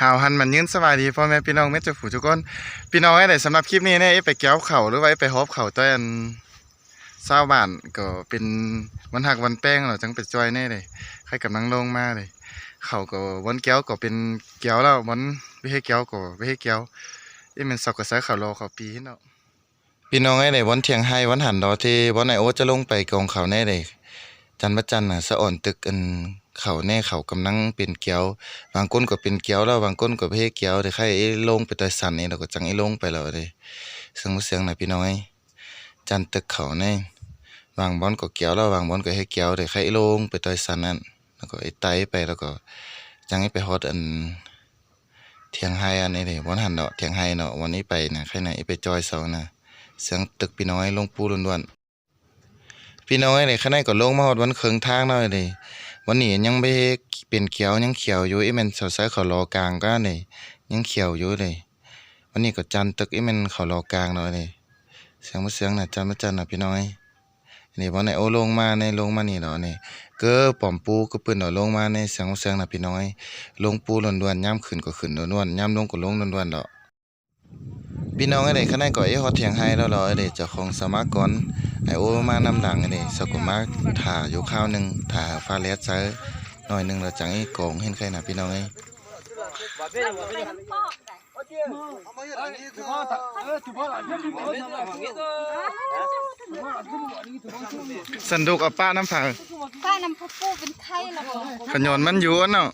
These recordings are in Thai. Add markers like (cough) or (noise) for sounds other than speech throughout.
หาวหันมันยืนสบายดีพ่อแม่พี่น้องแม่เจ้าผู้ทุกคนพี่น้องไอ้ไหนสำหรับคลิปนี้เนี่ยไอ้ไปเกี่ยวเข่าหรือว่าไอ้ไปฮอบเข่าตัวอันเศร้าบ้านก็เป็นวันหักวันแป้งเนาะจังไปจอยแน่เลยใครกำลังลงมาเลยเขาก็วันเกี้ยวก็เป็นเกี้ยวแล้ววันไม่ให้เกี้ยวก็ไม่ให้เกี้ยวไอ้มันสอกกระแสเขารอเขาปีเนาะพี่น้องไอ้ไหนวันเทียงไฮวันหันดอที่วันไหนโอจะลงไปกองเขาแน่เลยจันทร์พระจันน่ะสะอ่อนตึกอัน เขาแน่เขากำลังเป็นเกี้ยวบางก้นก็เป็นเกี้ยวแล้วบางก้นก็ไม่เกี้ยวแต่ใครไอ้ลงไปต่อยสันนี่เราก็จังไอ้ลงไปแล้วเลยเสียงบ่เสียงน่ะพี่น้องไอ้จันตึกเขาแน่บางบอนก็เกี้ยวแล้วบางบอนก็ให้เกี้ยวแต่ใครไอ้ลงไปต่อยสันนั่นแล้วก็ไอ้ไตไปแล้วก็จังให้ไปฮอดอันเทียงไฮอันนี้เลยวันหันเนาะเทียงไฮเนาะวันนี้ไปนะใครไหนไปจอยเสานะเสียงตึกพี่น้อยลงปูล้วนๆพี่น้อยเลยข้างในก็ลงมาฮอดวันเคิงทางหน่อยเลย วันนี้ยังไม่เป็นเขียวยังเขียวอยู่ไอ้แมันเสาใสเขารอกลางก็เลยยังเขียวอยู่เลยวันนี้ก็จันตึกไอ้แมันเขารอกลางหน่อยเลยเสียงมาเสียงน่ะจันมาจันน่ะพี่น้อยนนี้วันไหนโอลงมาในลงมานี่เนาะนี่เก็ปอมปูก็ปิ้นเอาลงมาในเสียงเสียงน่ะพี่น้อย ลงปูล้วนๆย่ำขึ้นก็ขึ้นล้วนๆย่ำลงก็ลงล้วนๆดอก พี่น้องไอ้เด็กข้างในก็ไอ้ฮอดเถียงไห้แล้วรอไอ้เด็กเจ้าของสมาร์ทก่อนไอ้โอมานำหลังไอ้เด็กสกุมาถ่าอยู่ข้าวหนึงถ่าฟ้าแลดซะหน่อยหนึงแล้วจังไอ้กองเห็นใครน่ะพี่น้องไอ้สันดุกเอาป้าน้ำผักป้าน้ำพุปูเป็นไข้แล้วก็ขยอนมันอยู่อะเนาะ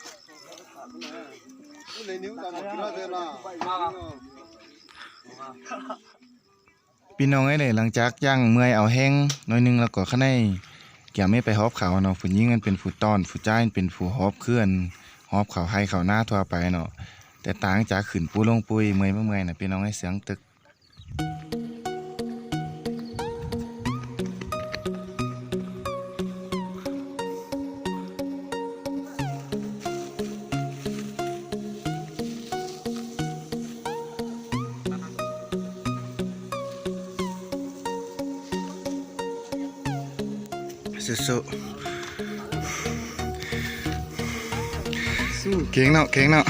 พอ ป้าแม่ดูดูดูดูขนอาไอเจนนี่กินแล้วป้าเสด็จวิ่งกูก็เสด็จกูแล้วป้าเสด็จกูพี่น้องไอ้เลยหลังจากย่างเมื่อยเอาแห้งน้อยนึงแล้วก็ข้างในเกี่ยไม่ไปฮอบเขาเนาะผู้หญิงมันเป็นผู้ต้อนผู้จ้ายเป็นผู้ฮอบเคลื่อนฮอบเขาให้เขาหน้าทั่วไปเนาะแต่ต่างจากขึ้นปูลงปุยเมื่อยบ่เมื่อยน่ะพี่น้องไอ้เสียงตึก เก่งเนาะ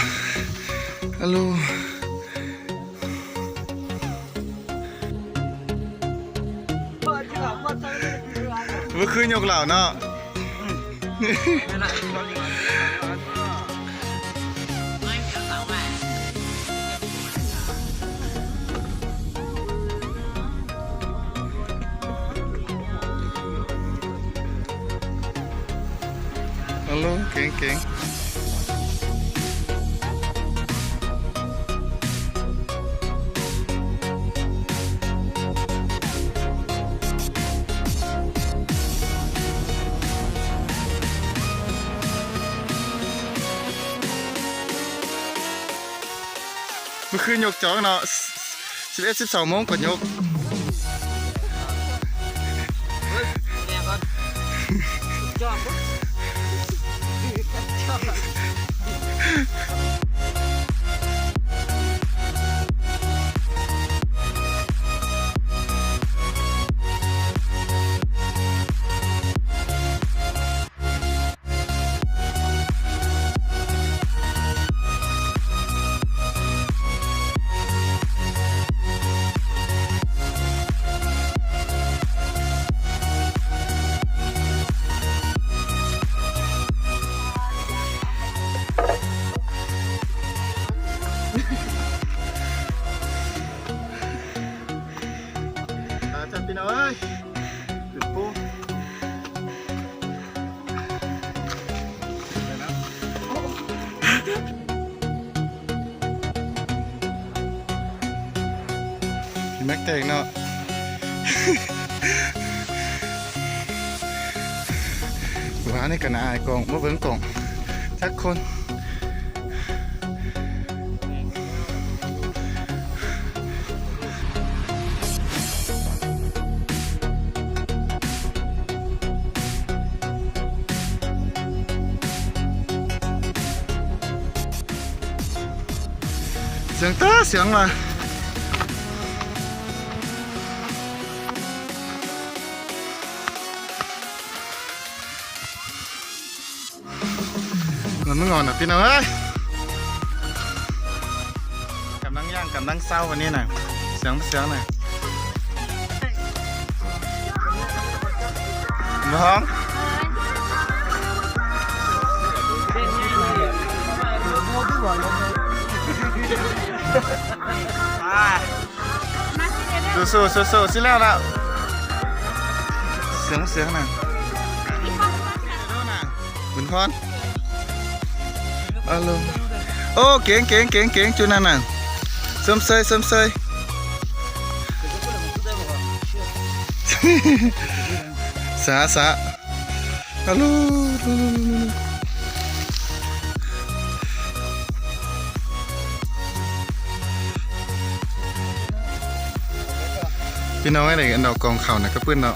เก่งเมื่อคืนยกจองเนาะสิบเอ็ดสิบสองโมงก่อนยกอา เองเนาะหวานนี่กันอายกองมาเบิ้งกองทักคนเสียงเต้อเสียงมา มันไม่งอนอะพี่น้องเอ้ยกำลังย่างกำลังเศร้าวันนี้น่ะเสียงเสียงน่ะน้องสู้สู้สู้สู้สิแล้วแล้วเสียงเสียงน่ะบุญพรฮัลโหลโอ้เก่งเก่ งเก่งเก่งจุนั่นน่ะสมเสยสมเสยสาสาฮัลโหลพี่น้องไอ้เด็กอันดอกกองเข่าน่ะก็เพื่อนเนาะ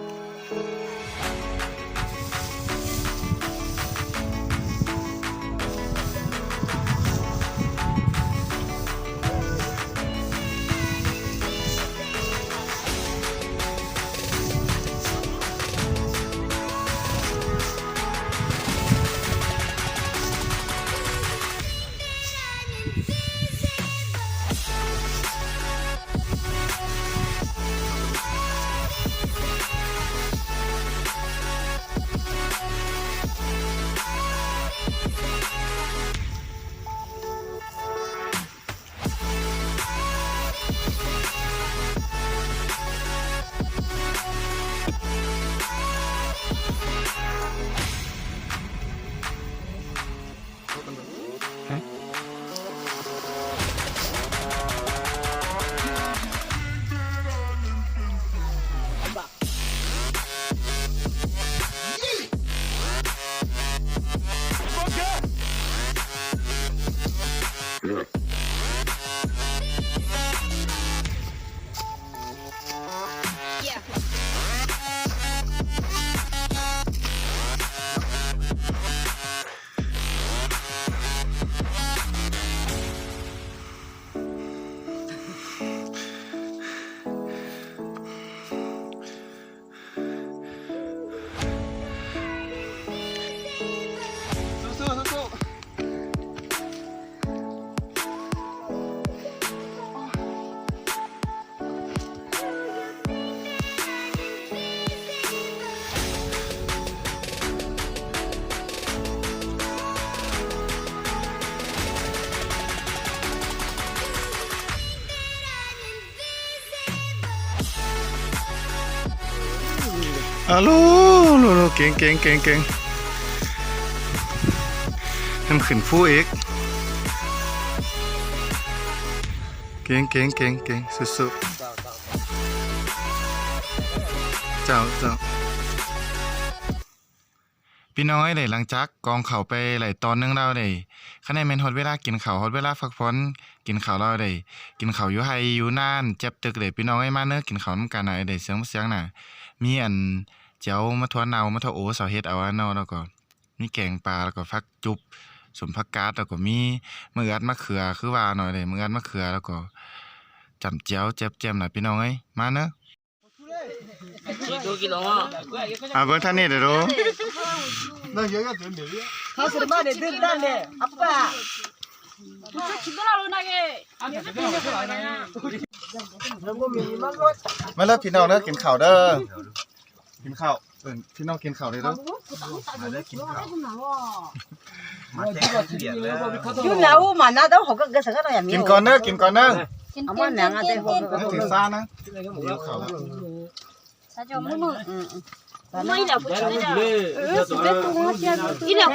ฮัลโหลโลโลเก่งเก่งเก่งเก่งทำขึ้นผู้เอกเก่งเก่งเก่งเก่งสุดๆเจ้าเจ้าพี่น้อยได้หลังจากกองเขาไปหลายตอนหนึงแล้วได้คะแนนแม่นฮอดเวลากินเข้าฮอดเวลาพักผ่อนกินเข้าวแล้วได้กินเข้าอยู่ไห้อยู่น่านเจ็บตึกเลยพี่น้องไอ้มาเน้อกินเขาวนำกันน่ะได้เสียงเสียงน่ะมีอัน เจียวมะถั่เนามะถั่วโอเสาเฮ็ดเอาอันเนาะแล้วก็มีแกงปลาแล้วก็ฟักจุบสมผักกาดแล้วก็มีมะเอือดมะเขือคือว่าหน่อยเลยมะเอือดมะเขือแล้วก็จำเจียวแจ๊บๆหน่อยพี่น้องเอ้ยมาเนาะอาเบอร์ท่านนี่เดี๋ยวรู้เขาสามารถได้ดื่มได้เลยอัปปะคุณจะคิดอะไรนะแกแล้วก็มีมันรถมาเลิกพี่น้องเลิกกินข้าวเด้อ กินข้าวเออพี่น้องกินข้าวเลยแล้ว มาแจ้งเสียเลยยุ่งแล้วมันนะต้องหกก็เกิดสักหน่อยอย่างนี้กินก่อนเนอะกินก่อนเนอะเอาม่หนังอะไรหกนึกถึงซ่านนะเดี๋ยวข้าวแล้วซาจอมมือมือไม่เดี๋ยวพูดเลยเออสุดเลยตัวเชียร์นี่เดี๋ยว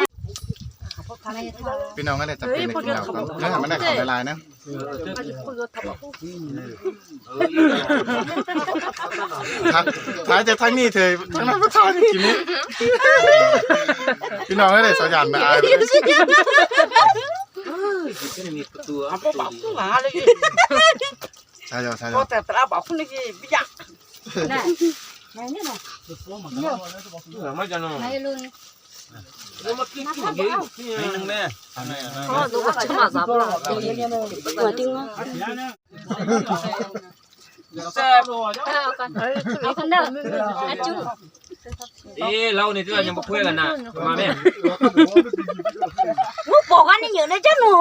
ทะเลทรายพี่น้องก็เลยจะเป็นในกินเราก็เนื้ม่ได้ของละลายนะมันอท้ายจะทั้งนี่เธอทั้งนั้นก็ทานกินนี้พี่น้องก็เลยสยามนายนาใช่จ้ะใช่จ้ะแต่ตาบอกคุนี่ไม่อยากน่นนี่นะเดี๋ยมาจะนไหนลุง เอ๊ะเราเนี่ยที่เรายังมาคุยกันนะมาแม่มุกบอกว่านี่อยู่ในเจ้าหนู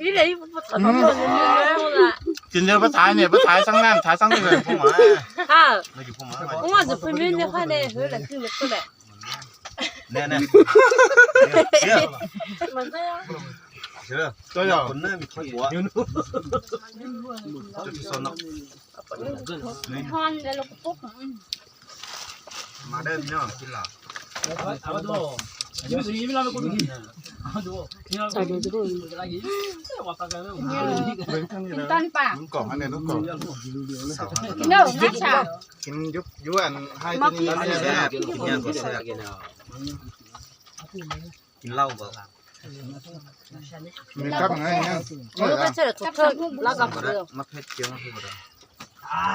อีเลยจินเดียภาษาเนี่ยภาษาสังนั่นภาษาสังนั่นเลยพวกหม่าอ่าพวกหมาจะพูดไม่ได้ค่ะเนี่ยเฮ้ยหลังคือมันก็แหละ 네 네. 맞아 요. 그 래. 저 야. 건네 밑에 뭐 야? 저기 썼 나? 한 내려 뽑. 말했 냐? 길 라. 아마도 여기서 이민하면 꼬르기 냐? 아마도 그냥 자기 들 어. 왔다 가 는. 일단 빠. 눈꺼 안에 눈 꺼. no, 나 차. 김육 유한 하이든 이런 게 아니라 그냥 거세 요. กินเหล้าเปล่มีครับไงเนี่ยเออไม่ใช่ถูกเธอแล้วกับเรืมาเพชรเกี่ยวมาคือบ่ได้ไอ้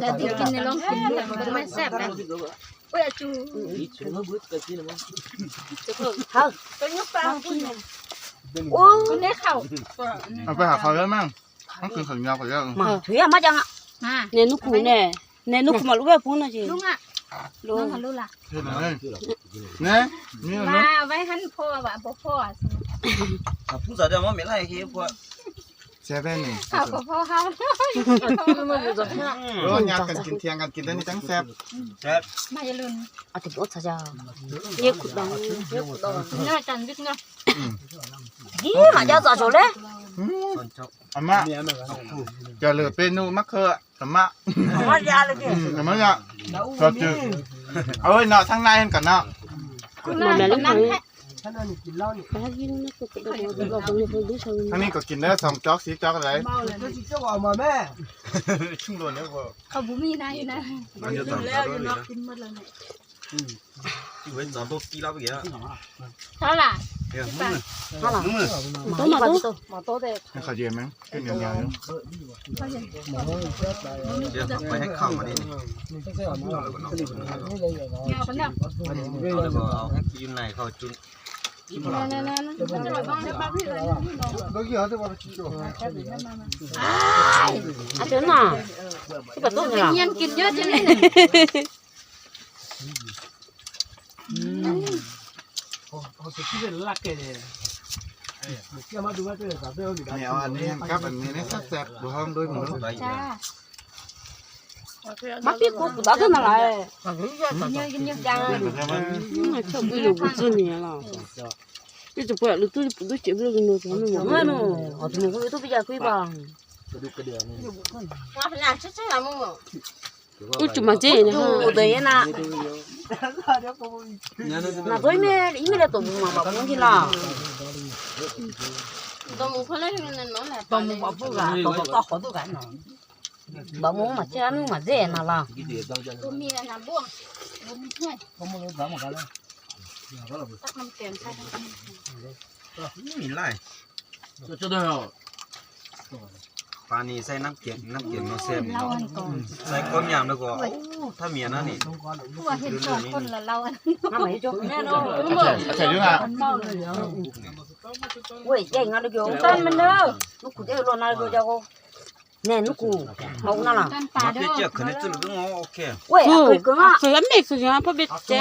แต่ที่กินในลองกินมันไม่แซ่บนะโอ้ยจูจูเบิดกันกินมั้งจูเฮ้ยตัวยุบปลาคุณโอ้คุณได้เขาเอาไปหาเขาเยอะมั้งต้องคืนขัญญาไปแล้วมาถือมาจังอะเนี่ยนุกูเนี่ยเนี่ยนุกูมารู้ว่าพูดนะจีลุงอะ 아. 로. 룽아 룰라. เห็นไหมเนี่ยนี่เนาะ 와, 왜 한 포, 와, 뭐 포. 아 부자자 뭐 밀라 이게 뭐. เซเว่นนี่ 하고 포 하고. 그러면 보자. โอ้ยากกันกินเที่ยงกันกินได้นี่จังแซ่บ 마일론. 아, 되게 못 찾아. 얘 굿다. 얘 굿다. 너 짠, 빅너. 이 맞아, 저래? 전적. อาม่าอย่าเหลือเป็นนูมะเขืออาม่า 맞아 알게 อืมอาม่าอย่าก็ ก็จืดเอ้ยเนาะทั้งในกันเนาะมาแบบนั้นเลยไปหากินนะกูก็บอกบอกคนนี้คนดูชาวทั้งนี้ก็กินได้สองจอกสีจอกอะไรชุ่มโดนเนี่ยพอเขาบุ้มีนายนะมันงแล้วอยู่นอกกินหมดเลย chứ bên gió tốt kia lắm kìa sao là. Kìa mướn là mướn này mà tốt mà tốt thế cái khẩu gì em cái nhỏ nhỏ không kìa phải hết không mà đi nhau bánh đâu không được này thôi chung à thế nào? Cái bật tốt nhỉ nhiên kiệt nhất chứ này. (laughs) เนี่ยอันนี้ครับอันนี้นะแซ่บๆดูห้องด้วยมือไปจ้า Bác biết cô của đó thế nào lại Nhớ nhớ ra Chồng bây giờ cũng dưng nhỉ là Cái chụp quẹt lúc tôi tôi chịu được nó nó nó nó nó Ở thì mình cũng tôi bây giờ quý bằng Tôi được cái điều này Nó phải làm chết chết làm không u chú mà chơi nhá u đấy na na với mẹ ý mẹ là tổ mà bảo muốn gì là tổ muốn phải lấy nên nó là tổ muốn bảo phụ gà tổ bảo có khó tổ gà nó bảo muốn mà chơi nó mà dễ na là tổ mì là nằm buông tổ mì thôi tổ mì gà mà gà lên tắt năm tiền thay mình lại cho cho tôi rồi ปลานี่ใส่น้ำเกลือน้ำเกลือมาเส้ใส่ก้อนใส่ความยำแล้วก็ถ้าเมียนะนี่ตัาเห็นสองคนละเราอันนี้ำไหลจบแน่นอนเฉยอะเว้ยแย่งเอาเลยโยต้นมันเด้อลูกขุดเอ้ยนอนายโยจะโก แม่นกูเขาน่ารัก 짠빠도 마피아 그네 뚫는 거 오케 이. เว้ยเอาไปก็ว่า 그건 내 그냥 법이 짜.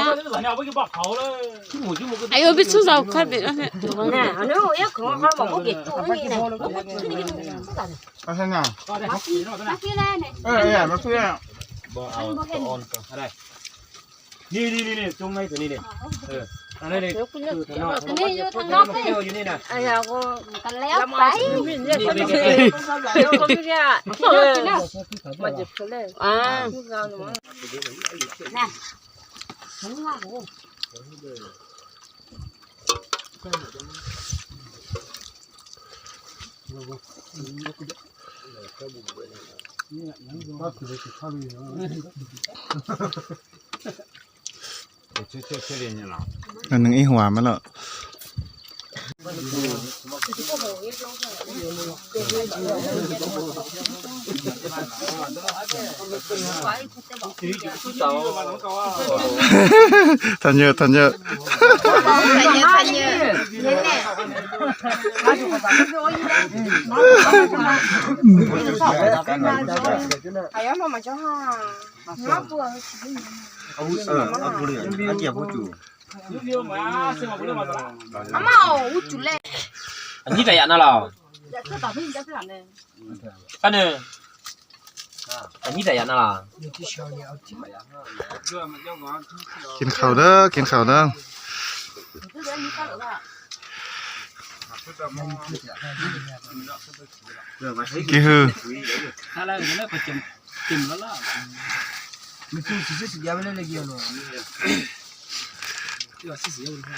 뭐지 뭐 지. 아이 어비 수사 칼 비. น่ะอันนี้เอ๊ะของเขาบอกว่าเก็บตู้นี่ไปซื้อนี่ก็ซื้อกันเอาเถอะนะ 마피아네 เออเอเพื่.นี่นี่นี่ตรงไหนตัวนี้เนี่ย, นนี้นี่อันนี้อยู่ทางนอกมานี่เที่ยวอยู่นี่น่ะไอ้ยาก็กันแล้วไปนี่เนี่ยคนนี้คนนี้อะมันจะเพลยอ่าอันหนึ อันหนึ่งไอหัวมันเหรอทันเยอะทันเยอะทันเยอะทันเยอะ 那不， เอาเออเอาผู้เหลืองเอาเกี่ยวผู้จู 妈妈，我煮嘞。 อันนี้แต่ยันน่ะเรา 这打喷嚏这样的。 อันนี้อันนี้แต่ยันน่ะล่ะ กินข้าวเด้อกินข้าวเด้อ เรื่องมาให้ กี่ฮือ ถ้าเราเนี่ยก็จิ้มจิ้มแล้วล่ะ ไม่จิ้มสิสิยาไม่ได้เลยกี่โลเดี๋ยวสิสิยาไม่ได้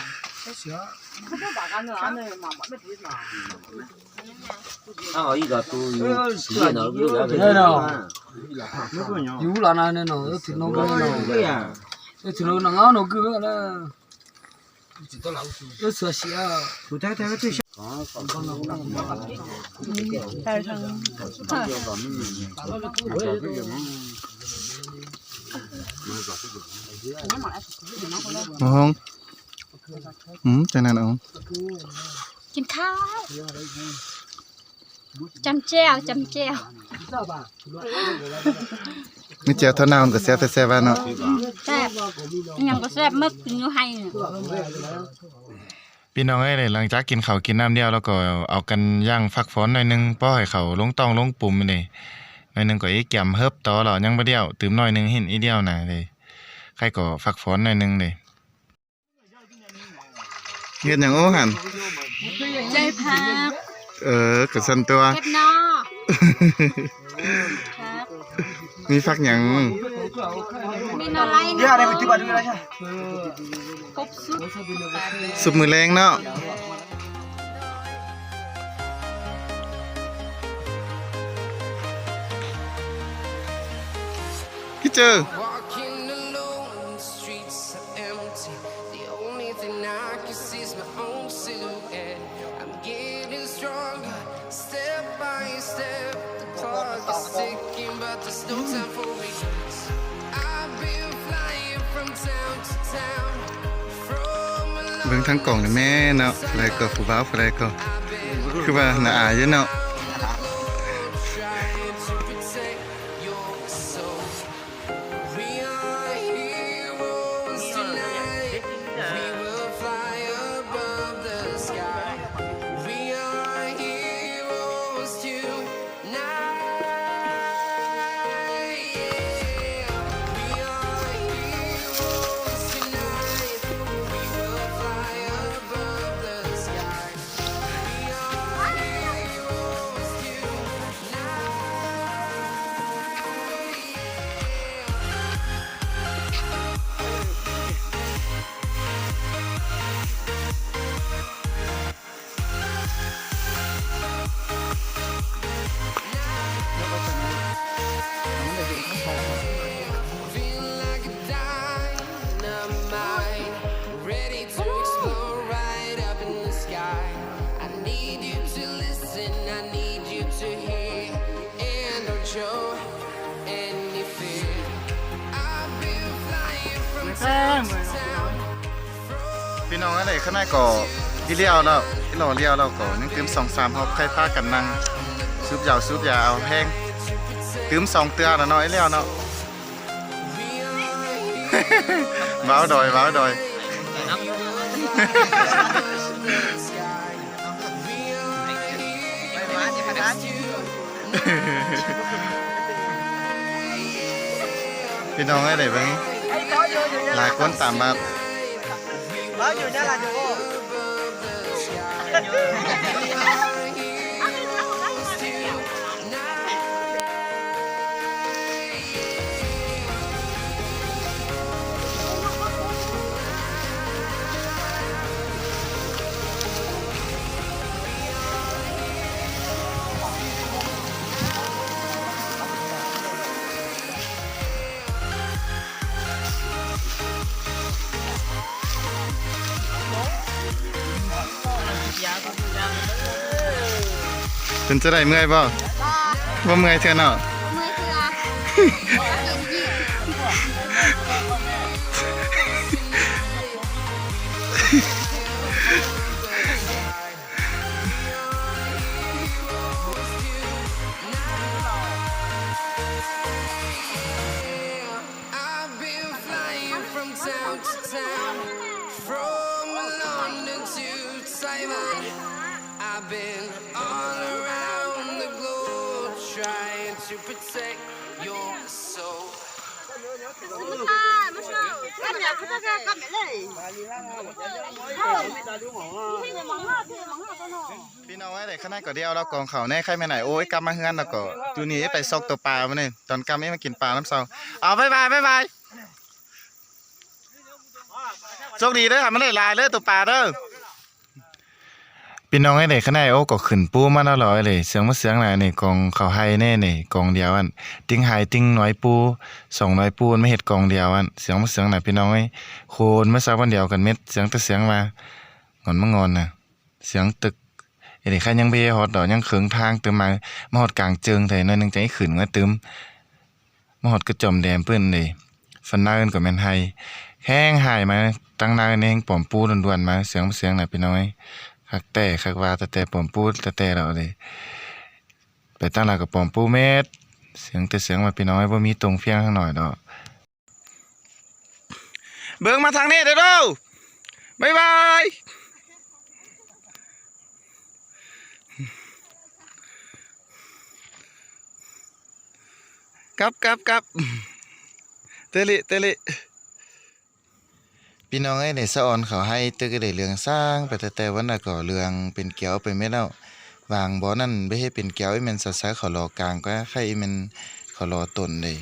อ้าวอีกตัวอยู่ที่ไหนเนาะอยู่แล้วเนี่ยเนาะไม่ก็ยังอยู่ละนะเนี่ยเนาะถึงน้องก็เนาะก็ยังถึงน้องน้องเนาะคือนะเออเสียเสียผู้ท้ายท้ายก็ที่มองอืมจังนั้นเอากินข้าวจำแจ้วจำแจ้วนี่เจียวเท่านามันก็แซ่บแต่แซ่บว่าเนาะแซ่บยังก็แซ่บมึกกินอยู่ให้เนี่ยพี่น้องเอ้ยเลยหลังจากกินข้าวกินน้ำเดียวแล้วก็เอากันย่างฟักฟ้อนหน่อยหนึงป้อให้เขาลงต้องลงปุ่มไปเลยหน่อยหนึงก็อีแกมเฮิบต่อแล้วยังบ่เดียว ตื่มหน่อยหนึงเห็นอีเดียวน่ะเลย ใครก็ฟักฟ้อนหน่อยหนึงเลยเฮ็ดหยังโอ้หั่นใจพักเออก็สั่นตัวเก็บนอครับมีฟักหยังมีอะไรเดี๋ยวนะอะไรไปที่บ้านดูอะไรใช่ครบสุดสุปมือแรงเนาะพี่เจอ ทั้งกล่องนี่แม่เนาะอะไรก็ผู้บ่าวผู้ใดก็คือว่าน่าอายอะเนาะ พี่น้องอะไรข้างในก็ที่เลี้ยวแล้วที่รอเลี้ยวแล้วก็ยังตืมสองสามฮอบใครพากันนั่งซุบยาวซุบยาวแพงตืมสองเตือแล้วเนาะไอ้เลี้ยวเนาะว้าวดอยว้าวดอยพี่น้องอ้ไหนเบ้าง หลายคนตามมาอยู่เนี่ยล่ เป็นจะได้เมื่อยบ่บ่เมื่อยเท่าเนาะมือคือ I've been flying from to protect your soul. พี่น้องไว้ได้ขนาก็เดียวเรากองเขาแน่ใครไม่ไหนโอ้ยกลับมาเฮือนแล้วก็จูนี่ไปซอกตัวปลามาเนี่ยตอนกลับนี่มากินปลาน้ำเซาเอาบายบายบายบายโชคดีเด้อค่ะมันได้ลายเด้อตัวปลาเด้อ พี่น้องไอ้เด็กข้างในโอ้ก็ขึ้นปูมาแล้วเหรอไอ้เลยเสียงมาเสียงไหนนี่กองเขาไฮแน่นี่กองเดียวอันติ้งไฮติ้งน้อยปูสองน้อยปูไม่เห็ดกองเดียวอันเสียงมาเสียงไหนพี่น้องไอ้โคนมาซาวันเดียวกันเม็ดเสียงแต่เสียงมางอนมางอนน่ะเสียงตึกไอ้เด็กข้ายังเบฮอดดอกยังเขิงทางเติมมามาฮอดกลางเจิงไทหน่อยหนึงให้ขึ้นมาเติมมาฮอดกระจอมแดมเปิ้นเลยฟันหน้าเอินก็แมนไฮแห้งหายมาตั้งนาเอิ้นเองปอมปูด่วนๆมาเสียงเสียงน่ะพี่น้อย คักแต่คักว่าแต่แต่ปอมปูแต่แต่เราเลยไปตั้งหลักกับปอมปูเม็ดเสียงแต่เสียงมาพี่น้อยบ่ามีตรงเฟียงข้างหน่อยดอกเบิ่งมาทางนี้เด้อเด้อบ๊ายบายกลับกลับกลับเตลิเตลิ พี่น้องไอ้ในสะออนเขาให้ตึกได้เรื่องสร้างไปแต่แต่วันน่ะก็เรื่องเป็นเกียวไปไม่แล้ววางบ่อนั่นไม่ให้เป็นเกียวไอ้แม่นสะสะเขารอกลางก็ใครไอ้แม่นเขารอต้นเลย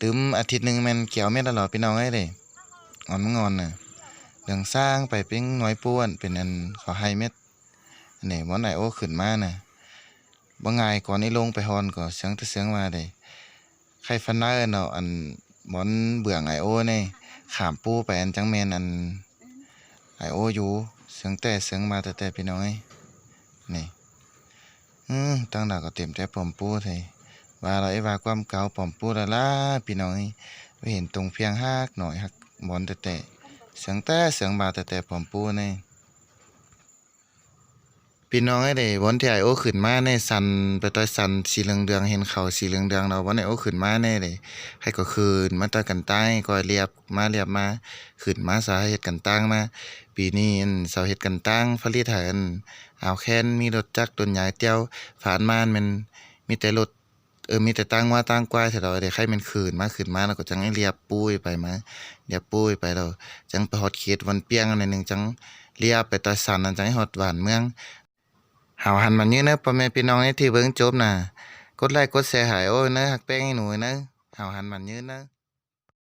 ตึมอาทิตย์หนึงแม่นเกียวแม่นตลอดพี่น้องไอ้เลยงอนงอนน่ะเรื่องสร้างไปเป็นน้อยป้วนเป็นอันเขาให้เม็ดนนี้บ่ไหนโอ้ขึ้นมาน่ะบ่ง่ายก่อนนี้ลงไปฮอนก็เสียงแต่เสียงมาได้ใครฟันหน้าเนเอาอันหมอนเบื่องไอโอนี่ ขามปูไปอันจังแมนอันไอโออยู่เสียงแต่เสียงมาแต่แต่พี่น้อยนี่อืมตั้งหลัก็เต็มแต่ปอมปูไทยว่าเราไอ้ว่าความเก่าปอมปูละล่ะพี่น้อยไปเห็นตรงเพียงฮักหน่อยฮักบอลแต่แต่เสียงแต่เสียงมาแต่แต่ปอมปูเนี่ พี่น้องไอ้เด้วันที่ไอโอขึ้นมาในสันไปต่อยสันสีเหลืองเดืองเห็นเขาสีเหลืองเดืองเราวันไอโอขึ้นมาแน่เลยให้ก็คืนมาต่อยกันใต้งก็เรียบมาเรียบมาขึ้นมาสาเหตุกันตั้งมาปีนี้อันสาเหตุกันตั้งฟรีฐานเอาแค้นมีรถจักรต้นใหญ่เตี้ยวผ่านมานมันมีแต่รถเออมีแต่ตั้งว่าตั้งกว้ายแต่เราได้ใครมันคืนมาขึ้นมาแล้วก็จังให้เรียบปุ้ยไปมาเรียบปุ้ยไปเราจังไปฮอดเขตวันเปียงอันหนึ่งจังเรียบไปต่อยสันอันจังให้ฮอดหวานเมือง หาวหันมันยืนเนอะพ่อแม่พี่น้องในที่เบิ่งจบน่ะกดไลค์กดแชร์หายโอ้ยเนอะหักแป้งให้หนูเนอะหาวหันมันยืนเนอะ